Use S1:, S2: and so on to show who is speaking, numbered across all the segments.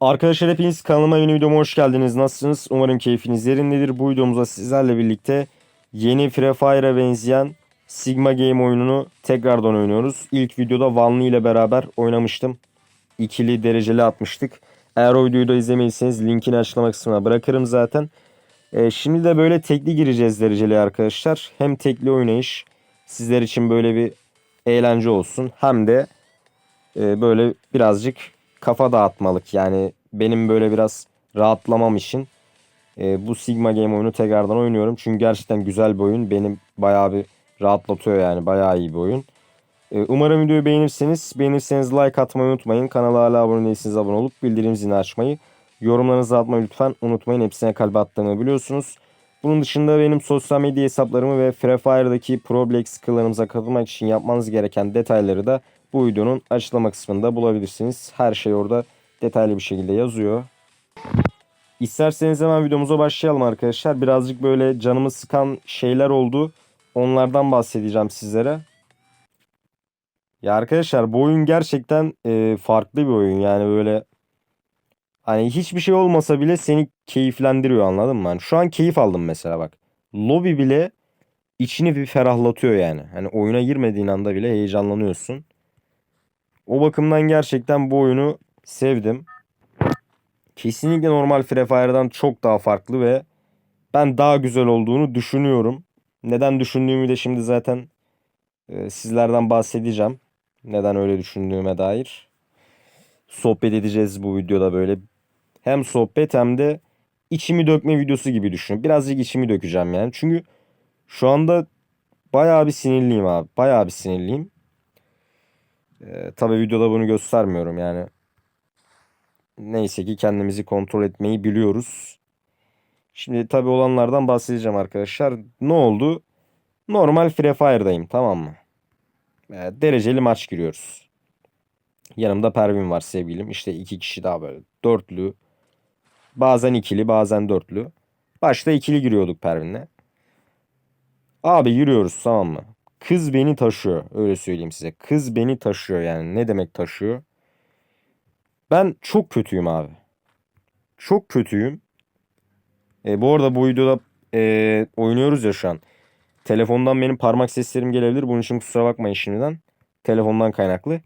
S1: Arkadaşlar hepiniz kanalıma yeni videoma hoş geldiniz. Nasılsınız? Umarım keyfiniz yerindedir. Bu videomuzda sizlerle birlikte yeni Free Fire'a benzeyen Sigma Game oyununu tekrardan oynuyoruz. İlk videoda Vanlı ile beraber oynamıştım. İkili dereceli atmıştık. Eğer o videoyu da izlemediyseniz linkini açıklama kısmına bırakırım zaten. Ee, şimdi de böyle tekli gireceğiz dereceli arkadaşlar. Hem tekli oynayış sizler için böyle bir eğlence olsun. Hem de e, böyle birazcık kafa dağıtmalık. Yani benim böyle biraz rahatlamam için e, bu Sigma Game oyunu tekrardan oynuyorum. Çünkü gerçekten güzel bir oyun. Benim bayağı bir rahatlatıyor yani. Bayağı iyi bir oyun. E, umarım videoyu beğenirsiniz. Beğenirseniz like atmayı unutmayın. Kanala hala abone değilseniz abone olup bildirim zilini açmayı. Yorumlarınızı atmayı lütfen unutmayın. Hepsine kalp attığımı biliyorsunuz. Bunun dışında benim sosyal medya hesaplarımı ve Free Fire'daki Problex kıllarımıza katılmak için yapmanız gereken detayları da bu videonun açıklama kısmında bulabilirsiniz. Her şey orada detaylı bir şekilde yazıyor. İsterseniz hemen videomuza başlayalım arkadaşlar. Birazcık böyle canımı sıkan şeyler oldu. Onlardan bahsedeceğim sizlere. Ya arkadaşlar bu oyun gerçekten e, farklı bir oyun. Yani böyle hani hiçbir şey olmasa bile seni keyiflendiriyor anladın mı? Hani şu an keyif aldım mesela bak. Lobi bile içini bir ferahlatıyor yani. Hani oyuna girmediğin anda bile heyecanlanıyorsun. O bakımdan gerçekten bu oyunu sevdim. Kesinlikle normal Free Fire'dan çok daha farklı ve ben daha güzel olduğunu düşünüyorum. Neden düşündüğümü de şimdi zaten e, sizlerden bahsedeceğim. Neden öyle düşündüğüme dair. Sohbet edeceğiz bu videoda böyle. Hem sohbet hem de içimi dökme videosu gibi düşün. Birazcık içimi dökeceğim yani. Çünkü şu anda bayağı bir sinirliyim abi. Bayağı bir sinirliyim. Ee, tabii videoda bunu göstermiyorum yani. Neyse ki kendimizi kontrol etmeyi biliyoruz. Şimdi tabii olanlardan bahsedeceğim arkadaşlar. Ne oldu? Normal Free Fire'dayım tamam mı? Ee, dereceli maç giriyoruz. Yanımda Pervin var sevgilim. İşte iki kişi daha böyle. Dörtlü. Bazen ikili bazen dörtlü. Başta ikili giriyorduk Pervin'le. Abi yürüyoruz tamam mı? Kız beni taşıyor. Öyle söyleyeyim size. Kız beni taşıyor yani. Ne demek taşıyor? Ben çok kötüyüm abi. Çok kötüyüm. E, bu arada bu videoda e, oynuyoruz ya şu an. Telefondan benim parmak seslerim gelebilir. Bunun için kusura bakmayın şimdiden. Telefondan kaynaklı.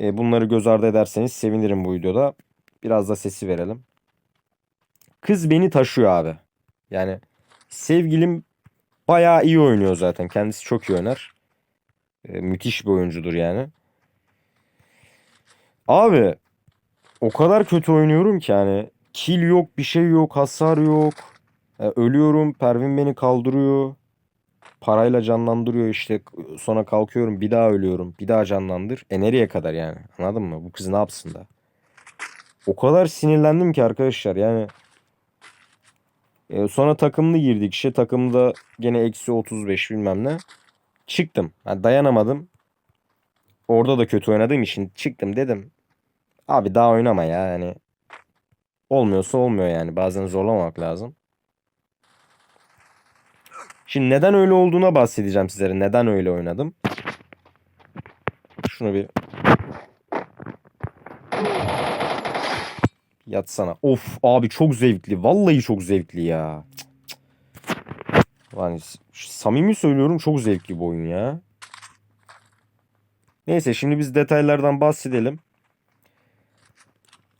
S1: E, bunları göz ardı ederseniz sevinirim bu videoda. Biraz da sesi verelim. Kız beni taşıyor abi. Yani sevgilim bayağı iyi oynuyor zaten. Kendisi çok iyi oynar. E, müthiş bir oyuncudur yani. Abi o kadar kötü oynuyorum ki yani kill yok, bir şey yok, hasar yok. E, ölüyorum, Pervin beni kaldırıyor. Parayla canlandırıyor işte. Sonra kalkıyorum, bir daha ölüyorum, bir daha canlandır. E nereye kadar yani? Anladın mı? Bu kız ne yapsın da? O kadar sinirlendim ki arkadaşlar yani. E, sonra takımlı girdik işte. Takımda gene eksi 35 bilmem ne. Çıktım. Yani dayanamadım. Orada da kötü oynadığım için çıktım dedim. Abi daha oynama ya yani. Olmuyorsa olmuyor yani. Bazen zorlamamak lazım. Şimdi neden öyle olduğuna bahsedeceğim sizlere. Neden öyle oynadım. Şunu bir yatsana. Of abi çok zevkli. Vallahi çok zevkli ya. Yani samimi söylüyorum çok zevkli bu oyun ya. Neyse şimdi biz detaylardan bahsedelim.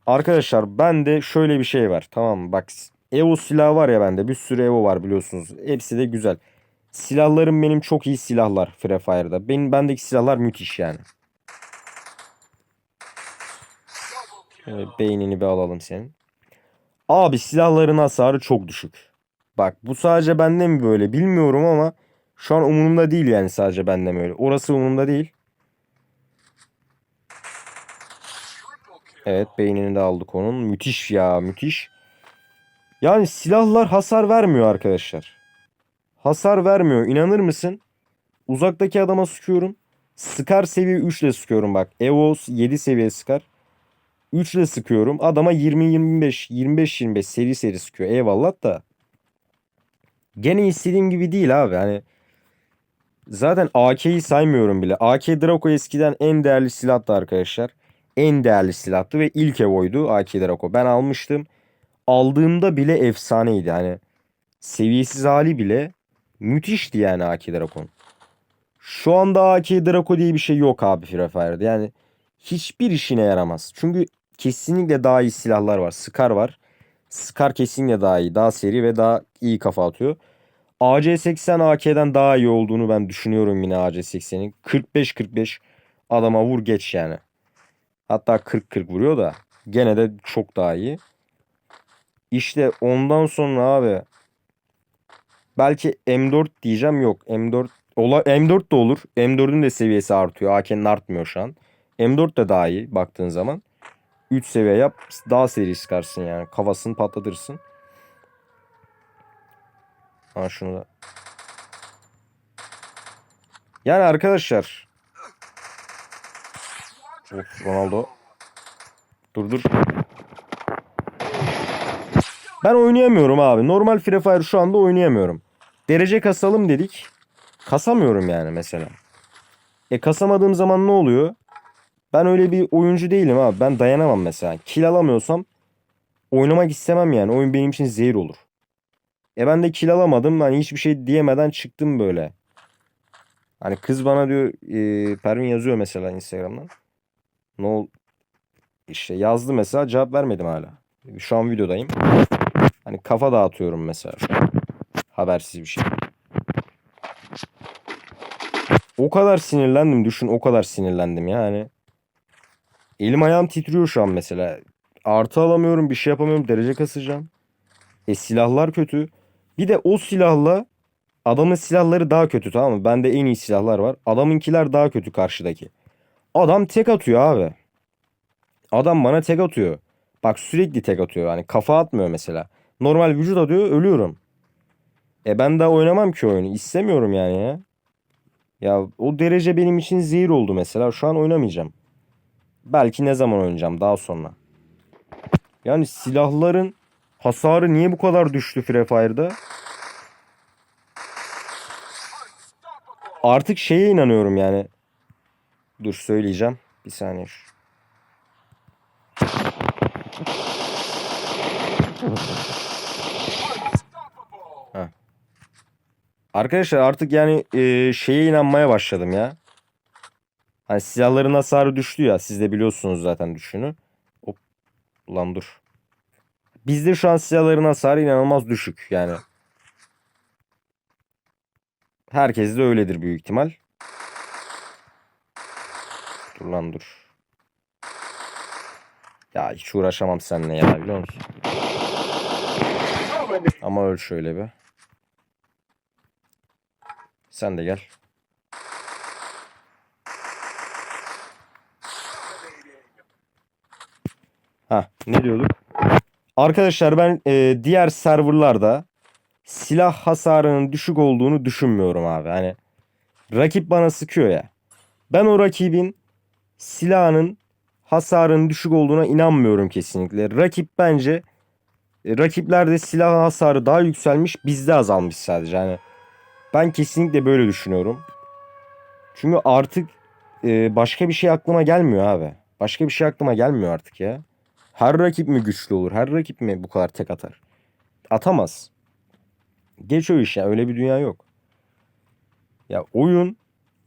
S1: Arkadaşlar bende şöyle bir şey var. Tamam? Bak Evo silahı var ya bende. Bir sürü Evo var biliyorsunuz. Hepsi de güzel. Silahlarım benim çok iyi silahlar Free Fire'da. Benim bendeki silahlar müthiş yani. Evet, beynini bir alalım senin. Abi silahların hasarı çok düşük. Bak bu sadece bende mi böyle bilmiyorum ama şu an umurumda değil yani sadece bende mi öyle. Orası umurumda değil. Evet beynini de aldık onun. Müthiş ya müthiş. Yani silahlar hasar vermiyor arkadaşlar. Hasar vermiyor. İnanır mısın? Uzaktaki adama sıkıyorum. Sıkar seviye 3 ile sıkıyorum bak. EVOS 7 seviye sıkar. 3 ile sıkıyorum. Adama 20-25, 25-25 seri seri sıkıyor. Eyvallah da. Gene istediğim gibi değil abi. Hani zaten AK'yi saymıyorum bile. AK Draco eskiden en değerli silahtı arkadaşlar. en değerli silahtı ve ilk evoydu AK Draco. Ben almıştım. Aldığımda bile efsaneydi. Hani seviyesiz hali bile müthişti yani AK Draco'nun. Şu anda AK Draco diye bir şey yok abi Free Fire'da. Yani hiçbir işine yaramaz. Çünkü kesinlikle daha iyi silahlar var. Scar var. Scar kesinlikle daha iyi. Daha seri ve daha iyi kafa atıyor. AC80 AK'den daha iyi olduğunu ben düşünüyorum yine AC80'in. 45-45 adama vur geç yani. Hatta 40-40 vuruyor da gene de çok daha iyi. İşte ondan sonra abi belki M4 diyeceğim yok. M4 ola, M4 de olur. M4'ün de seviyesi artıyor. AK'nin artmıyor şu an. M4 de daha iyi baktığın zaman. 3 seviye yap daha seri sıkarsın yani. Kafasını patlatırsın. Ha şunu da. Yani arkadaşlar. Of Ronaldo. Dur dur. Ben oynayamıyorum abi. Normal Free Fire şu anda oynayamıyorum. Derece kasalım dedik. Kasamıyorum yani mesela. E kasamadığım zaman ne oluyor? Ben öyle bir oyuncu değilim abi. Ben dayanamam mesela. Kill alamıyorsam oynamak istemem yani. Oyun benim için zehir olur. E ben de kill alamadım. Hani hiçbir şey diyemeden çıktım böyle. Hani kız bana diyor e, Pervin yazıyor mesela Instagram'dan. Ne ol işte yazdı mesela cevap vermedim hala. Şu an videodayım. Hani kafa dağıtıyorum mesela. Habersiz bir şey. O kadar sinirlendim düşün o kadar sinirlendim yani. Elim ayağım titriyor şu an mesela. Artı alamıyorum bir şey yapamıyorum derece kasacağım. E silahlar kötü. Bir de o silahla adamın silahları daha kötü tamam mı? Bende en iyi silahlar var. Adamınkiler daha kötü karşıdaki. Adam tek atıyor abi. Adam bana tek atıyor. Bak sürekli tek atıyor. Yani kafa atmıyor mesela. Normal vücut atıyor ölüyorum. E ben daha oynamam ki oyunu. İstemiyorum yani ya. Ya o derece benim için zehir oldu mesela. Şu an oynamayacağım. Belki ne zaman oynayacağım daha sonra. Yani silahların hasarı niye bu kadar düştü Free Fire'da? Artık şeye inanıyorum yani. Dur söyleyeceğim. Bir saniye. Heh. Arkadaşlar artık yani e, şeye inanmaya başladım ya. Hani silahların hasarı düştü ya. Siz de biliyorsunuz zaten düşünü. Hop. Ulan dur. Bizde şu an silahların hasarı inanılmaz düşük yani. Herkes de öyledir büyük ihtimal. Dur lan dur. Ya hiç uğraşamam seninle ya biliyor musun? Ama öl şöyle bir. Sen de gel. Ha ne diyorduk? Arkadaşlar ben e, diğer serverlarda silah hasarının düşük olduğunu düşünmüyorum abi. Hani rakip bana sıkıyor ya. Ben o rakibin silahının hasarının düşük olduğuna inanmıyorum kesinlikle. Rakip bence e, rakiplerde silah hasarı daha yükselmiş bizde azalmış sadece. Hani ben kesinlikle böyle düşünüyorum. Çünkü artık e, başka bir şey aklıma gelmiyor abi. Başka bir şey aklıma gelmiyor artık ya. Her rakip mi güçlü olur? Her rakip mi bu kadar tek atar? Atamaz. Geç o iş ya. Öyle bir dünya yok. Ya oyun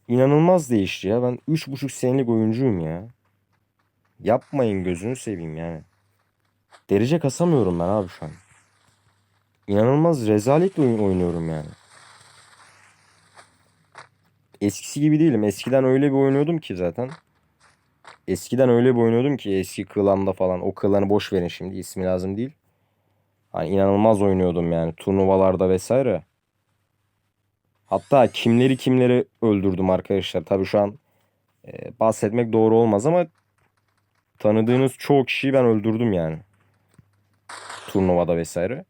S1: inanılmaz değişti ya. Ben 3,5 senelik oyuncuyum ya. Yapmayın gözünü seveyim yani. Derece kasamıyorum ben abi şu an. İnanılmaz rezalet oyun oynuyorum yani. Eskisi gibi değilim. Eskiden öyle bir oynuyordum ki zaten. Eskiden öyle oynuyordum ki eski kılanda falan. O kılanı boş verin şimdi. ismi lazım değil. Hani inanılmaz oynuyordum yani turnuvalarda vesaire. Hatta kimleri kimleri öldürdüm arkadaşlar. Tabii şu an e, bahsetmek doğru olmaz ama tanıdığınız çoğu kişiyi ben öldürdüm yani. Turnuvada vesaire.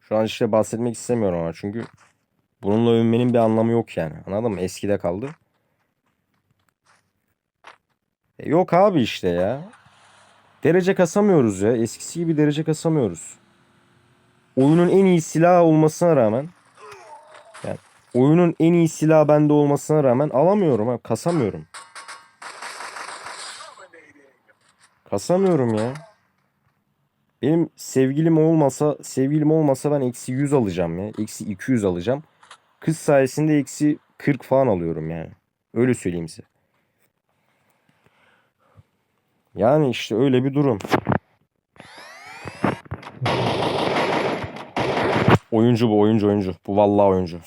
S1: Şu an işte bahsetmek istemiyorum ama çünkü bununla övünmenin bir anlamı yok yani. Anladın mı? Eskide kaldı. E, yok abi işte ya. Derece kasamıyoruz ya. Eskisi gibi derece kasamıyoruz. Oyunun en iyi silahı olmasına rağmen yani oyunun en iyi silahı bende olmasına rağmen alamıyorum ha. Kasamıyorum. Kasamıyorum ya. Benim sevgilim olmasa sevgilim olmasa ben eksi 100 alacağım ya. Eksi 200 alacağım. Kız sayesinde eksi 40 falan alıyorum yani. Öyle söyleyeyim size. Yani işte öyle bir durum. Oyuncu bu oyuncu oyuncu. Bu vallahi oyuncu.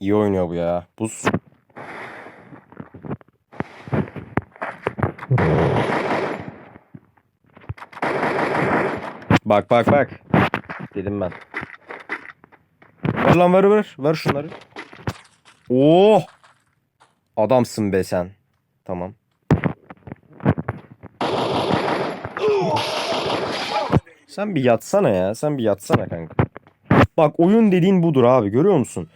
S1: İyi oynuyor bu ya. Buz. Bak bak bak. Dedim ben. Ver lan ver ver. Ver şunları. Oh! Adamsın be sen. Tamam. Sen bir yatsana ya. Sen bir yatsana kanka. Bak oyun dediğin budur abi. Görüyor musun?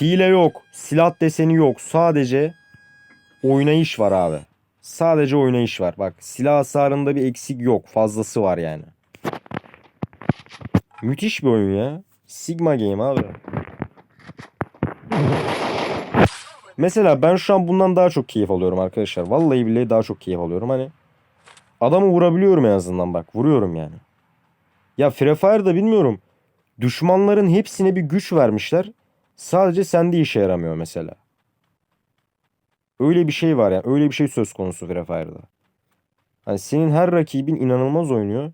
S1: Hile yok. Silah deseni yok. Sadece oynayış var abi. Sadece oynayış var. Bak silah hasarında bir eksik yok. Fazlası var yani. Müthiş bir oyun ya. Sigma Game abi. Mesela ben şu an bundan daha çok keyif alıyorum arkadaşlar. Vallahi billahi daha çok keyif alıyorum. Hani adamı vurabiliyorum en azından bak. Vuruyorum yani. Ya Free Fire'da bilmiyorum. Düşmanların hepsine bir güç vermişler. Sadece sende işe yaramıyor mesela. Öyle bir şey var yani. Öyle bir şey söz konusu Free Fire'da. Hani senin her rakibin inanılmaz oynuyor.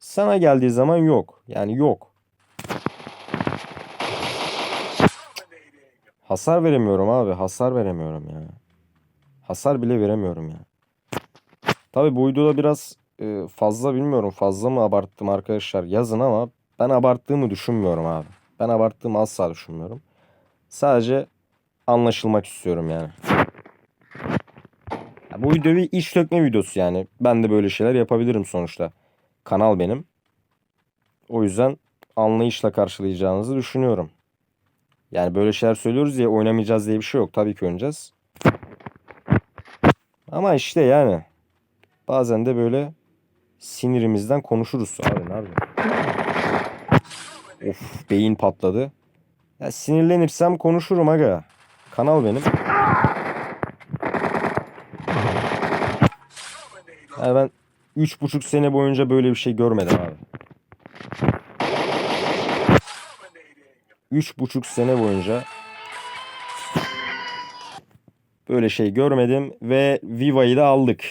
S1: Sana geldiği zaman yok. Yani yok. Hasar veremiyorum abi. Hasar veremiyorum ya. Hasar bile veremiyorum ya. Tabii bu videoda biraz e, fazla bilmiyorum. Fazla mı abarttım arkadaşlar yazın ama ben abarttığımı düşünmüyorum abi. Ben abarttığımı asla düşünmüyorum. Sadece anlaşılmak istiyorum yani. Ya bu video bir iş dökme videosu yani. Ben de böyle şeyler yapabilirim sonuçta. Kanal benim. O yüzden anlayışla karşılayacağınızı düşünüyorum. Yani böyle şeyler söylüyoruz diye oynamayacağız diye bir şey yok. Tabii ki oynayacağız. Ama işte yani bazen de böyle sinirimizden konuşuruz. Abi ne yapayım? Of beyin patladı. Ya sinirlenirsem konuşurum aga. Kanal benim. Yani ben 3,5 sene boyunca böyle bir şey görmedim abi. 3,5 sene boyunca böyle şey görmedim ve Viva'yı da aldık.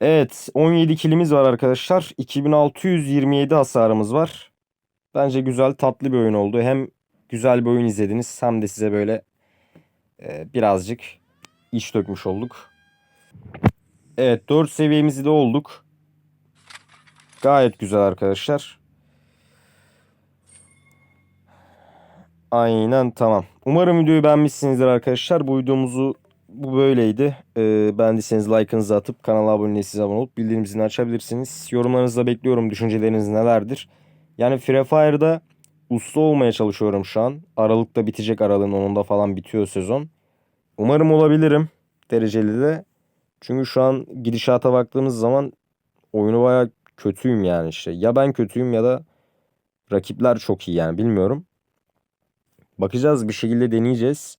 S1: Evet 17 kilimiz var arkadaşlar. 2627 hasarımız var. Bence güzel tatlı bir oyun oldu. Hem güzel bir oyun izlediniz hem de size böyle e, birazcık iş dökmüş olduk. Evet 4 seviyemizi de olduk. Gayet güzel arkadaşlar. Aynen tamam. Umarım videoyu beğenmişsinizdir arkadaşlar. Bu videomuzu bu böyleydi. Ee, beğendiyseniz like'ınızı atıp kanala abone değilseniz abone olup bildirim zilini açabilirsiniz. Yorumlarınızı da bekliyorum. Düşünceleriniz nelerdir? Yani Free Fire'da usta olmaya çalışıyorum şu an. Aralıkta bitecek aralığın 10'unda falan bitiyor sezon. Umarım olabilirim dereceli de. Çünkü şu an gidişata baktığımız zaman oyunu baya kötüyüm yani işte. Ya ben kötüyüm ya da rakipler çok iyi yani bilmiyorum. Bakacağız bir şekilde deneyeceğiz.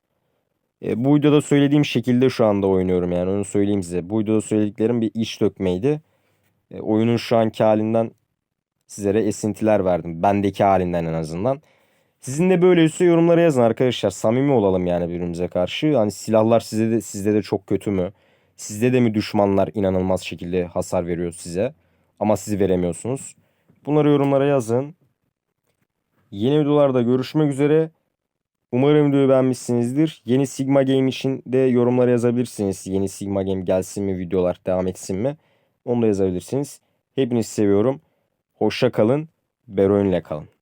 S1: E, bu videoda söylediğim şekilde şu anda oynuyorum yani onu söyleyeyim size. Bu videoda söylediklerim bir iş dökmeydi. E, oyunun şu anki halinden sizlere esintiler verdim. Bendeki halinden en azından. Sizin de böyleyse yorumlara yazın arkadaşlar. Samimi olalım yani birbirimize karşı. Hani silahlar size de sizde de çok kötü mü? Sizde de mi düşmanlar inanılmaz şekilde hasar veriyor size? Ama siz veremiyorsunuz. Bunları yorumlara yazın. Yeni videolarda görüşmek üzere. Umarım videoyu beğenmişsinizdir. Yeni Sigma Game için de yorumlara yazabilirsiniz. Yeni Sigma Game gelsin mi, videolar devam etsin mi? Onu da yazabilirsiniz. Hepinizi seviyorum. Hoşça kalın. Beroin ile kalın.